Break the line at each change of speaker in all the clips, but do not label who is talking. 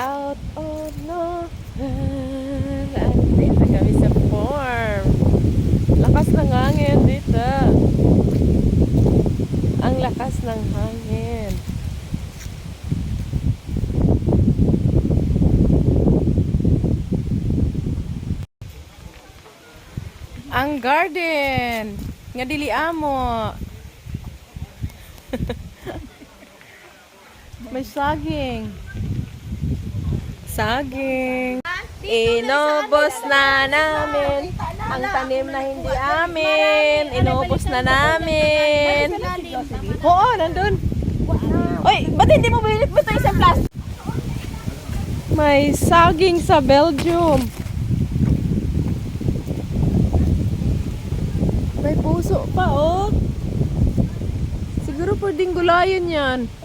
out of nowhere. Andito kami sa farm. Lakas ng hangin dito. Ang lakas ng hangin. Ang garden. Nga dili amo. May saging. Saging. Inubos na namin. Ang tanim na hindi amin. Inubos na namin. Oo, nandun. Uy, ba't hindi mo bilit mo ito isang plastic? May saging sa Belgium. May puso pa, oh. Siguro pwedeng gulayan yan.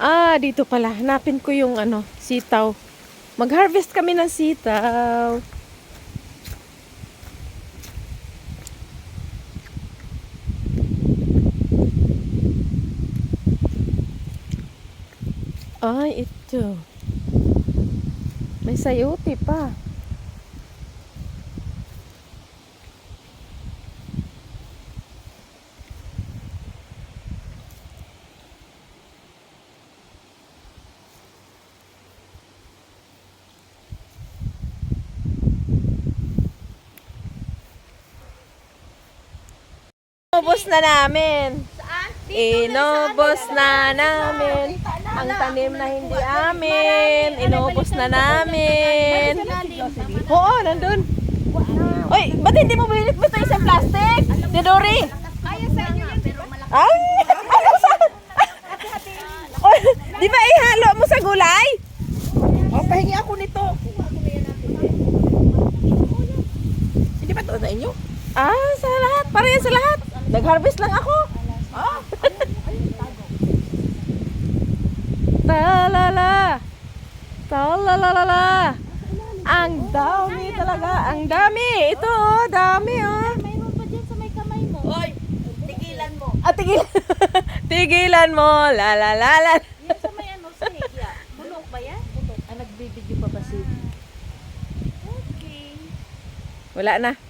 Ah, dito pala. Hanapin ko yung ano, sitaw. Mag-harvest kami ng sitaw. Ay, ito. May sayote pa. Inubos na namin. Inubos na namin. Ang tanim na hindi amin. Inubos na namin. Oo, nandun. Uy, ba't hindi mo bilit mo ito isang plastic? Tidori.
Kaya sa inyo yan, pero malaki.
Ay, ano sa... Uy, di ba ihalo mo sa gulay?
Oh, pahingi ako nito. Hindi ba ito na inyo?
Ah, sa lahat. Para yan sa lahat. Nag-harvest lang ako.
Ah,
Talala. Talalala. Ang dami talaga. Ang dami. Ito, oh, dami, oh.
Mayroon pa dyan sa may kamay mo.
Hoy, tigilan mo.
Ah, tigilan. tigilan mo. La la la la.
Yan sa may ano, sa higya. Bulok ba yan? Bulok. Ah, nagbibidyo pa ba si... Okay.
Wala na.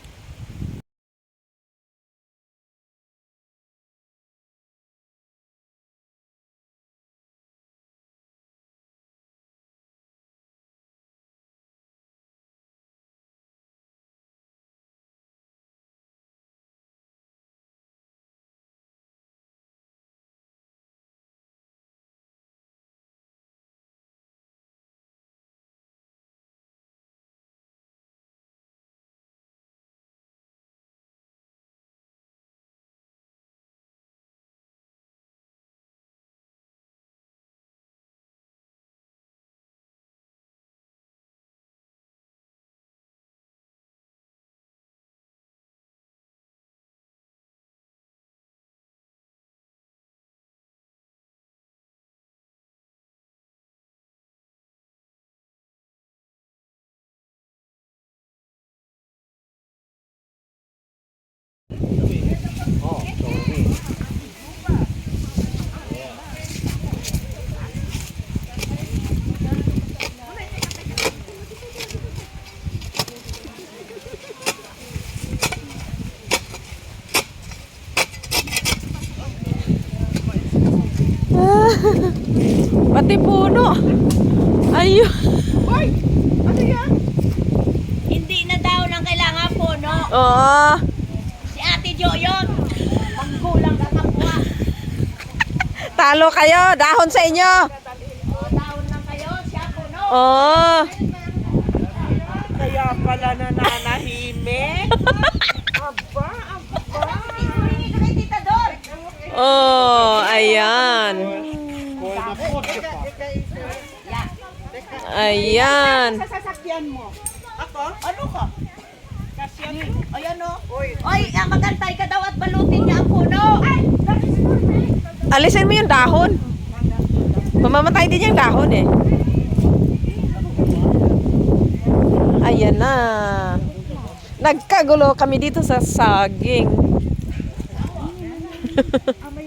Pati puno. Ayun.
Hoy, ano yan?
Hindi na daw lang kailangan po, no?
Oo.
Si Ate Jo yun. Panggulang ka kapwa.
Talo kayo. Dahon sa inyo.
O, down lang kayo. Siya po, no?
Oo.
Kaya pala nananahimik. Aba, aba.
Oh, ayan. Ayan.
Sa sasakyan mo. Ako? Ano ka? Ayan o.
Oy, magantay ka daw at balutin niya ang puno.
Alisin mo yung dahon. Mamamatay din yung dahon eh. Ayan na. Nagkagulo kami dito sa saging.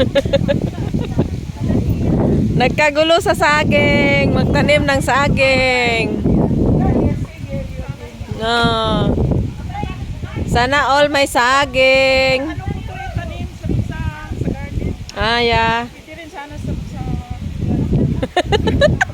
Nagkagulo sa saging. Magtanim ng saging. No. Sana all may saging. Ah, yeah.
Rin sana sa,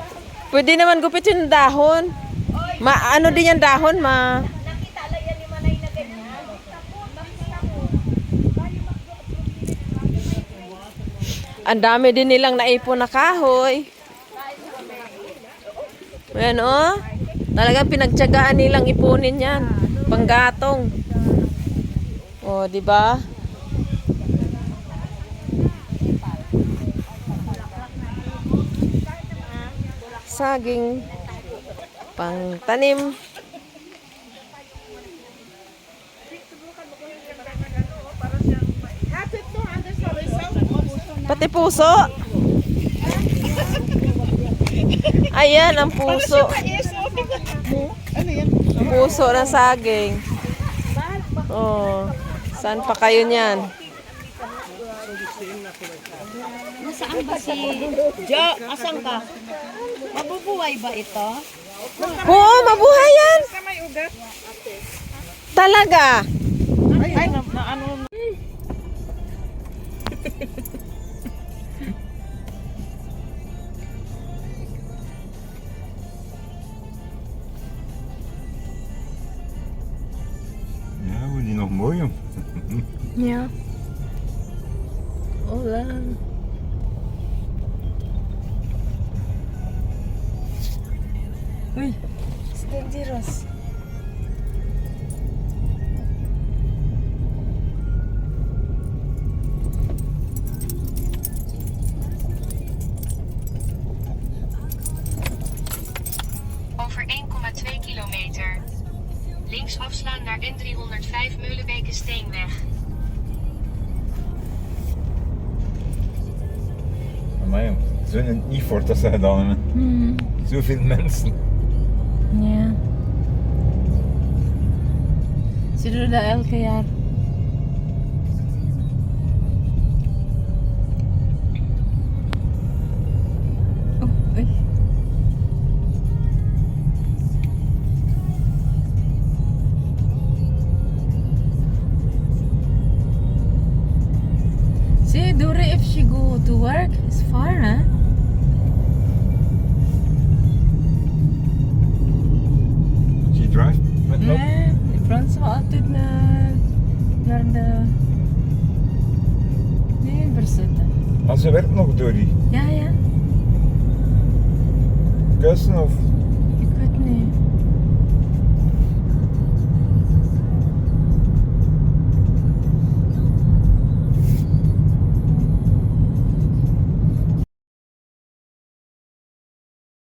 sa
Pwede naman gupit yung dahon. Ma ano din yung dahon, ma. Ang dami din nilang naipon na kahoy. Ayan oh. Talagang pinagtyagaan nilang ipunin yan. Panggatong. Oh, di ba? Saging pang tanim. Pati puso. Ayan ang puso. Puso ng saging. Oh. Saan pa kayo niyan?
Nasaan ba si... Jo, asan ka? Mabubuhay ba ito?
Oo, mabuhay yan.
Sa may ugat.
Talaga.
Ay, ay, na, na ano, na,
Ja, die nog mooi om.
Ja. Hola.
Maar hmm. ja, zo een niet voor dat ze gedaan hebben. Zoveel mensen.
Ja. Ze doen dat elke jaar. Oh, oei. See, Dore, if she go to work, Яснов. Дикотные.